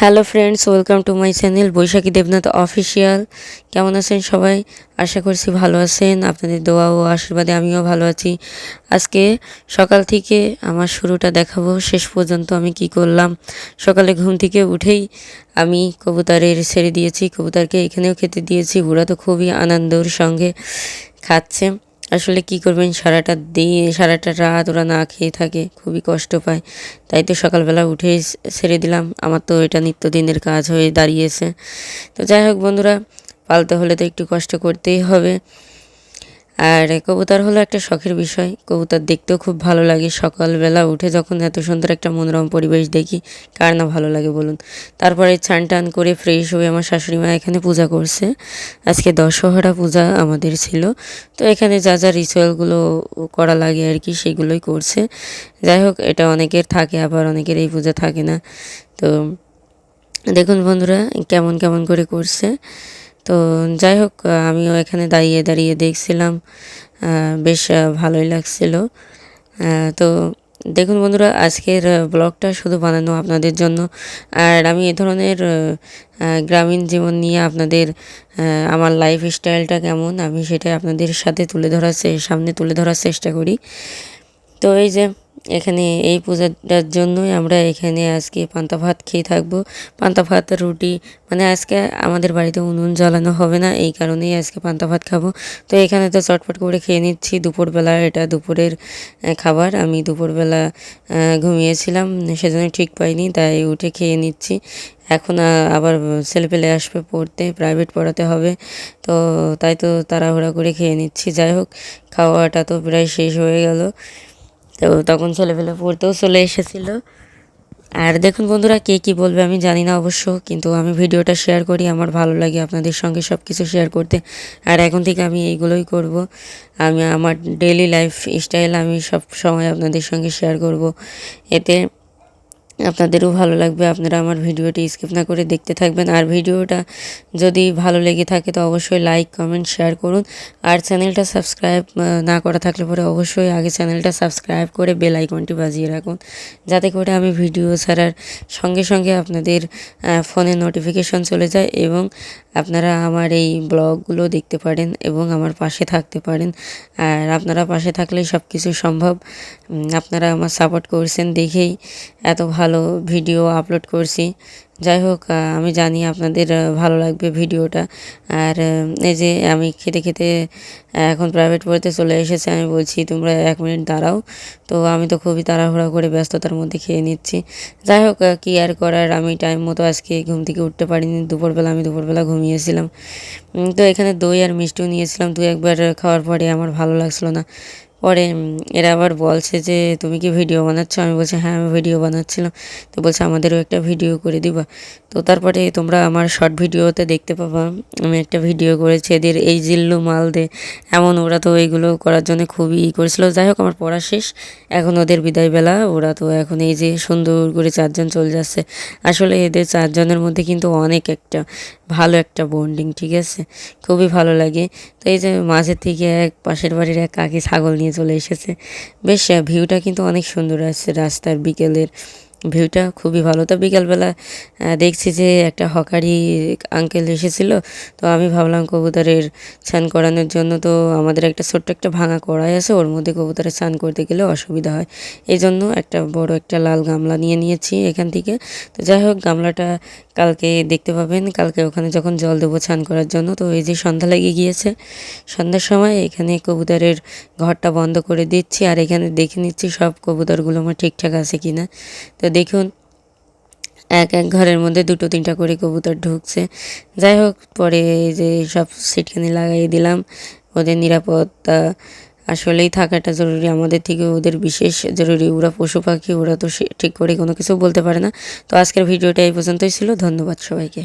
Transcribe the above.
Hello friends welcome to my channel Baishakhi Debnath official কেমন আছেন সবাই? আশা করছি ভালো আছেন। আপনাদের দোয়া ও আশীর্বাদে আমিও ভালো আছি। আজকে সকাল থেকে আমার শুরুটা দেখাবো। শেষ পর্যন্ত আমি কি করলাম? সকালে ঘুম থেকে উঠেই আমি কবুতরের ছেড়ে দিয়েছি। কবুতরকে এখানেও খেতে দিয়েছি। ওরা তো খুবই আনন্দর সঙ্গে খাচ্ছে। আসলে কি করবেন? সারাটা দিন সারাটা রাত ওরা না খেয়ে থাকে, খুবই কষ্ট পায়। তাই তো সকালবেলা উঠে ছেড়ে দিলাম। আমার তো এটা নিত্যদিনের কাজ হয়ে দাঁড়িয়েছে। তো যাই হোক বন্ধুরা, পালতে হলে তো একটু কষ্ট করতেই হবে। আর কবুতর হলো একটা শখের বিষয়। কবুতর দেখতেও খুব ভালো লাগে। সকালবেলা উঠে যখন এত সুন্দর একটা মনোরম পরিবেশ দেখি, কার না ভালো লাগে বলুন। তারপরে ছান টান করে ফ্রেশ হয়ে আমার শাশুড়ি মা এখানে পূজা করছে। আজকে দশহরা পূজা আমাদের ছিল। তো এখানে যা যা রিচুয়ালগুলো করা লাগে আর কি, সেগুলোই করছে। যাই হোক, এটা অনেকের থাকে, আবার অনেকের এই পূজা থাকে না। তো দেখুন বন্ধুরা, কেমন কেমন করে করছে। তো যাই হোক আমিও এখানে দাঁড়িয়ে দাঁড়িয়ে দেখছিলাম বেশ ভালোই লাগছিল। তো দেখুন বন্ধুরা, আজকের ব্লগটা শুধু বানানো আপনাদের জন্য। আর আমি এ ধরনের গ্রামীণ জীবন নিয়ে আপনাদের আমার লাইফ স্টাইলটা কেমন, আমি সেটা আপনাদের সাথে তুলে ধরার সামনে তুলে ধরার চেষ্টা করি। তো এই যে এখানে এই পূজাটার জন্যই আমরা এখানে আজকে পান্তা ভাত খেয়ে থাকব। পান্তা ভাত, রুটি মানে আজকে আমাদের বাড়িতে উনুন জ্বালানো হবে না, এই কারণেই আজকে পান্তা ভাত খাব। তো এখানে তো চটপট করে খেয়ে নিচ্ছি, দুপুরবেলা এটা দুপুরের খাবার। আমি দুপুরবেলা ঘুমিয়েছিলাম, সেজন্য ঠিক পাইনি, তাই উঠে খেয়ে নিচ্ছি। এখন আবার ছেলে পেলে আসবে পড়তে প্রাইভেট পড়াতে হবে, তো তাই তো তাড়াহুড়া করে খেয়ে নিচ্ছি। যাই হোক, খাওয়াটা তো প্রায় শেষ হয়ে গেল। তো তখন ছেলেপেলে পড়তেও চলে এসেছিল। আর দেখুন বন্ধুরা, কে কী বলবে আমি জানি না অবশ্য, কিন্তু আমি ভিডিওটা শেয়ার করি, আমার ভালো লাগে আপনাদের সঙ্গে সব কিছু শেয়ার করতে। আর এখন থেকে আমি এইগুলোই করব। আমি আমার ডেলি লাইফ স্টাইল আমি সব সময় আপনাদের সঙ্গে শেয়ার করব। এতে আপনাদেরও ভালো লাগবে, আপনারা আমার ভিডিওটি স্কিপ না করে দেখতে থাকবেন। আর ভিডিওটা যদি ভালো লেগে থাকে তো অবশ্যই লাইক কমেন্ট শেয়ার করুন। আর চ্যানেলটা সাবস্ক্রাইব না করা থাকলে পরে অবশ্যই আগে চ্যানেলটা সাবস্ক্রাইব করে বেল আইকনটি বাজিয়ে রাখুন। যাতে করে আমি ভিডিও ছাড়ার সঙ্গে সঙ্গে আপনাদের ফোনে নোটিফিকেশন চলে যায় এবং আপনারা আমার এই ব্লগগুলো দেখতে পারেন এবং আমার পাশে থাকতে পারেন। আর আপনারা পাশে থাকলেই সব কিছু সম্ভব আপনারা আমার সাপোর্ট করছেন দেখেই এত ভালো ভিডিও আপলোড করছি। যাই হোক আমি জানি আপনাদের ভালো লাগবে ভিডিওটা। আর এই যে আমি খেতে খেতে এখন প্রাইভেট পড়তে চলে এসেছে, আমি বলছি তোমরা এক মিনিট দাঁড়াও। তো আমি তো খুবই তাড়াহুড়া করে ব্যস্ততার মধ্যে খেয়ে নিচ্ছি। যাই হোক কী আর করার, আমি টাইম মতো আজকে ঘুম থেকে উঠতে পারিনি। দুপুরবেলা আমি দুপুরবেলা ঘুমিয়েছিলাম। তো এখানে দই আর মিষ্টিও নিয়েছিলাম। দু একবার খাওয়ার পরে আমার ভালো লাগছিল না। পরে এরা আবার বলছে যে, তুমি কি ভিডিও বানাচ্ছ? আমি বলছি হ্যাঁ আমি ভিডিও বানাচ্ছিলাম। তো বলছে, আমাদেরও একটা ভিডিও করে দিবা। তো তারপরে তোমরা আমার শর্ট ভিডিওতে দেখতে পাবা, আমি একটা ভিডিও করেছি এদের এই জিল্লু মাল দে এমন ওরা তো এইগুলো করার জন্য খুবই ই করেছিল। যাই হোক, আমার পড়া শেষ। এখন ওদের বিদায়বেলা। ওরা তো এখন এই যে সুন্দর করে চারজন চলে যাচ্ছে। আসলে এদের চারজনের মধ্যে কিন্তু অনেক একটা ভালো একটা বন্ডিং ঠিক আছে? খুবই ভালো লাগে। তো এই যে মাঝের থেকে এক পাশের বাড়ির এক কাকি ছাগল নিয়ে চলে এসেছে। বেশ ভিউটা কিন্তু অনেক সুন্দর আছে রাস্তার বিকেলের। ভিউটা খুবই ভালো। তো বিকালবেলা দেখছি যে একটা হকারি আঙ্কেল এসেছিল, তো আমি ভাবলাম কবুতরের স্নান করানোর জন্য, তো আমাদের একটা ছোট্ট একটা ভাঙা কড়াই আছে, ওর মধ্যে কবুতরের স্নান করতে গেলে অসুবিধা হয়। এই জন্য একটা বড় একটা লাল গামলা নিয়ে নিয়েছি এখান থেকে। তো যাই হোক, গামলাটা কালকে দেখতে পাবেন। কালকে ওখানে যখন জল দেবো স্নান করার জন্য, তো এই যে সন্ধ্যা লেগে গিয়েছে, সন্ধ্যার সময় এখানে কবুতরের ঘরটা বন্ধ করে দিচ্ছি, আর এখানে দেখে নিচ্ছি সব কবুতরগুলো আমার ঠিকঠাক আছে কি না তো দেখুন, এক এক ঘরের মধ্যে দুটো তিনটা করে কবুতর ঢুকছে। যাই হোক, পরে যে সব সিটখানি লাগাই দিলাম। ওদের নিরাপত্তা আসলেই থাকাটা জরুরি। আমাদের থেকে ওদের বিশেষ জরুরি। ওরা পশু পাখি, ওরা তো ঠিক করে কোনো কিছু বলতে পারে না। তো আজকের ভিডিওটা এই পর্যন্তই ছিল। ধন্যবাদ সবাইকে।